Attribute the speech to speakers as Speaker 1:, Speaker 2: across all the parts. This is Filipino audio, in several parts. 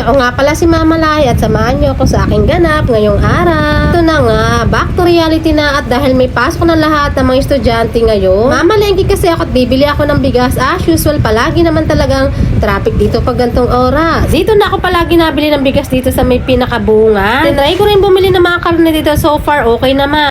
Speaker 1: ako nga pala si Mama Lai at samahan niyo ako sa aking ganap ngayong araw. Ito na nga, back to reality na at dahil may pasok na lahat ng mga estudyante ngayon, mamalengke kasi ako at bibili ako ng bigas. As usual, palagi naman talagang traffic dito pag gantong oras. Dito na ako palagi nabili ng bigas dito sa may pinakabunga. Tinry ko rin bumili ng mga karne dito. So far, okay naman.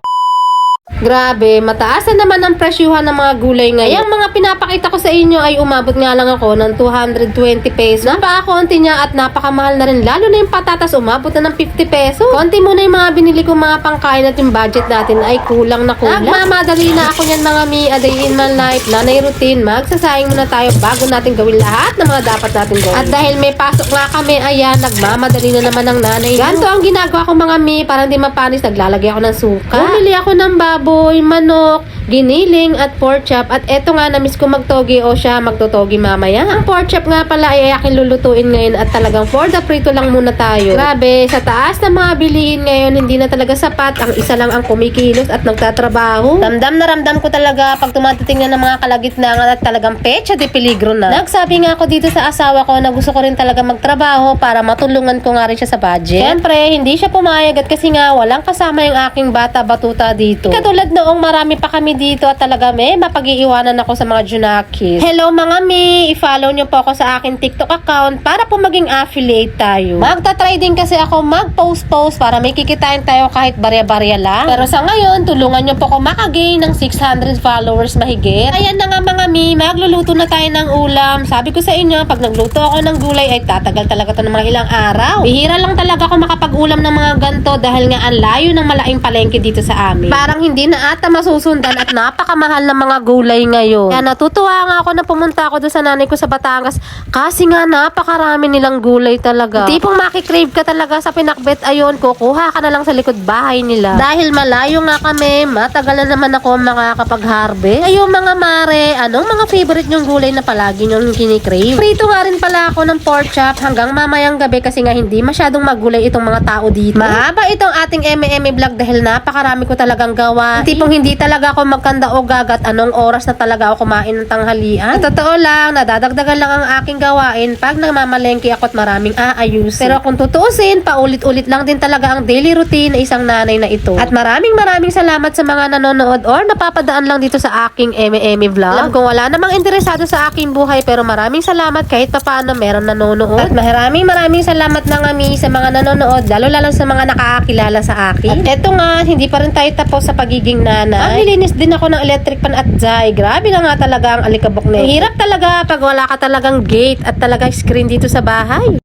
Speaker 1: Grabe, mataas na naman ang presyuhan ng mga gulay ngayon. Yung mga pinapakita ko sa inyo ay umabot nga lang ako ng 220 pesos. Napakakonti niya at napakamahal na rin. Lalo na yung patatas, umabot na ng 50 pesos. Konti muna yung mga binili ko mga pangkain at yung budget natin ay kulang na kulang. Nagmamadali na ako niyan mga mi, a day in my life, nanay routine. Magsasayang muna tayo bago natin gawin lahat ng mga dapat natin gawin. At dahil may pasok nga kami, ayan, nagmamadali na naman ang nanay. Ganto ang ginagawa ko mga mi, para hindi mapanis, naglalagay ako ng suka. Bumili ako ng baboy, manok, giniling at pork chop. At eto nga, namiss ko magtogi o siya magtotogi mamaya. Ang pork chop nga pala ay aking lulutuin ngayon at talagang for the prito lang muna tayo. Grabe, sa taas na mga bilihin ngayon, hindi na talaga sapat. Ang isa lang ang kumikilos at nagtatrabaho. Ramdam na ramdam ko talaga pag tumatating na ng mga kalagitnaan at talagang pecha de peligro na. Nagsabi nga ako dito sa asawa ko na gusto ko rin talaga magtrabaho para matulungan ko nga rin siya sa budget. Siyempre, hindi siya pumayag at kasi nga walang kasama yung aking bata batuta dito. Katulad noong marami pa kami dito at talaga may mapag-iiwanan ako sa mga Junakis. Hello mga mi! I-follow nyo po ako sa aking TikTok account para po maging affiliate tayo. Magta-try din kasi ako mag-post-post para may kikitain tayo kahit barya-barya lang. Pero sa ngayon, tulungan nyo po ako makagain ng 600 followers mahigit. Ayan na nga mga mi, magluluto na tayo ng ulam. Sabi ko sa inyo, pag nagluto ako ng gulay ay tatagal talaga to ng mga ilang araw. Bihira lang talaga ako makapag-ulam ng mga ganto dahil nga ang layo ng malaking palengke dito sa amin. Parang hindi na ata masusundan at napakamahal ng mga gulay ngayon. Kaya natutuwa nga ako na pumunta ako doon sa nanay ko sa Batangas kasi nga napakarami nilang gulay talaga. Tipong makikrave ka talaga sa pinakbet ayon, kukuha ka na lang sa likod bahay nila. Dahil malayo nga kami, matagal na naman ako makakapag-harvest. Ayun mga mare, anong mga favorite nyong gulay na palagi nyong kinikrave? Prito nga rin pala ako ng pork chop hanggang mamayang gabi kasi nga hindi masyadong magulay itong mga tao dito. Mahaba itong ating M&M vlog dahil napakarami ko talagang gawa. Tipong hindi talaga ako magkanda o gagat anong oras na talaga ako kumain ng tanghalian. Sa totoo lang, nadadagdagan lang ang aking gawain pag nagmamalengke ako at maraming aayusin. Pero kung tutuusin, paulit-ulit lang din talaga ang daily routine na isang nanay na ito. At maraming maraming salamat sa mga nanonood or napapadaan lang dito sa aking M&M vlog. Alam kong wala namang interesado sa aking buhay pero maraming salamat kahit papaano meron nanonood. At maraming maraming salamat na ngami sa mga nanonood, lalo-lalo sa mga nakakakilala sa akin. At eto nga, hindi pa rin tayo tapos sa pagiging nanay. Maglilinis din ako ng electric pan at jay. Grabe na nga talaga ang alikabok na yun. Hirap talaga pag wala ka talagang gate at talaga screen dito sa bahay.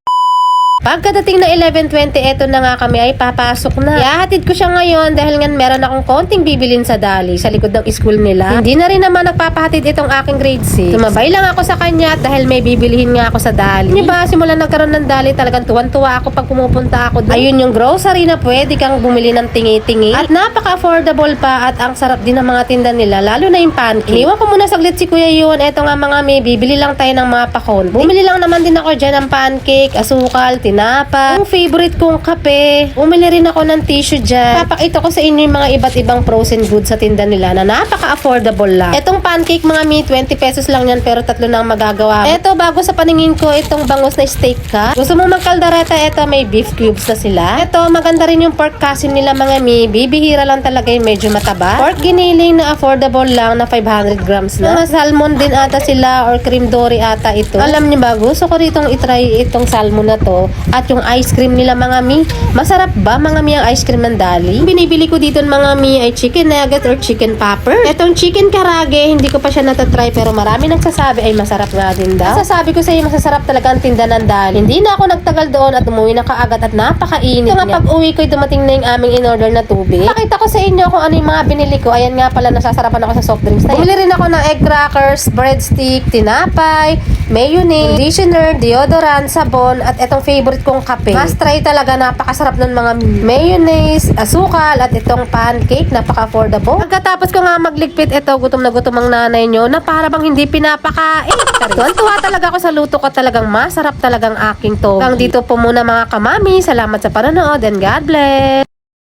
Speaker 1: Pagkadating na 11.20, eto na nga kami ay papasok na. Ihahatid ko siya ngayon dahil nga meron akong konting bibilin sa dali sa likod ng school nila. Hindi na rin naman nagpapahatid itong aking grade 6. Tumabay lang ako sa kanya dahil may bibilihin nga ako sa dali. Di ba, simula nagkaroon ng dali talagang tuwan-tuwa ako pag pumupunta ako doon. Ayun yung grocery na pwede kang bumili ng tingi-tingi. At napaka-affordable pa at ang sarap din ng mga tinda nila, lalo na yung pancake. Iniwan ko muna saglit si Kuya yun. Eto nga mga may, bibili lang tayo ng mga pakon. Bumili lang naman din ako dyan ng pancake, asukal, tinapa, yung favorite kong kape. Umili rin ako ng tissue dyan. Papakita ko sa inyo yung mga iba't ibang frozen goods sa tinda nila na napaka-affordable lang. Etong pancake mga mi, 20 pesos lang yan pero tatlo na ang magagawa. Eto, bago sa paningin ko, itong bangus na steak ka. Gusto mo magkaldareta, eto may beef cubes na sila. Eto, maganda rin yung pork kasim nila mga mi. Bibihira lang talaga yung medyo mataba. Pork giniling na affordable lang na 500 grams na. Mga salmon din ata sila or cream dory ata ito. Alam niyo ba, gusto ko ritong itry itong salmon na to at yung ice cream nila mga mi. Masarap ba mga mi ang ice cream ng Dali? Yung binibili ko dito mga mi ay chicken nugget or chicken popper. Etong chicken karage, hindi ko pa siya natatry pero marami nagsasabi ay masarap nga din daw. Sasabi ko sa iyo masasarap talaga ang tinda ng Dali. Hindi na ako nagtagal doon at umuwi na kaagad at napakainit Kaya nga pag uwi ko dumating na yung aming in-order na tubig. Pakita ko sa inyo kung ano yung mga binili ko. Ayan nga pala nasasarapan ako sa soft drinks. Bumili rin ako ng egg crackers, breadstick, tinapay, mayonnaise, conditioner, deodorant, sabon, at itong favorite kong kape. Must try talaga, napakasarap ng mga mayonnaise, asukal, at itong pancake, napaka-affordable. Pagkatapos ko nga magligpit, ito, gutom na gutom ang nanay nyo, na para bang hindi pinapakain. Tuwan-tuwa talaga ako sa luto ko, talagang masarap talagang aking to. Hanggang dito po muna mga kamami, salamat sa panonood, and God bless!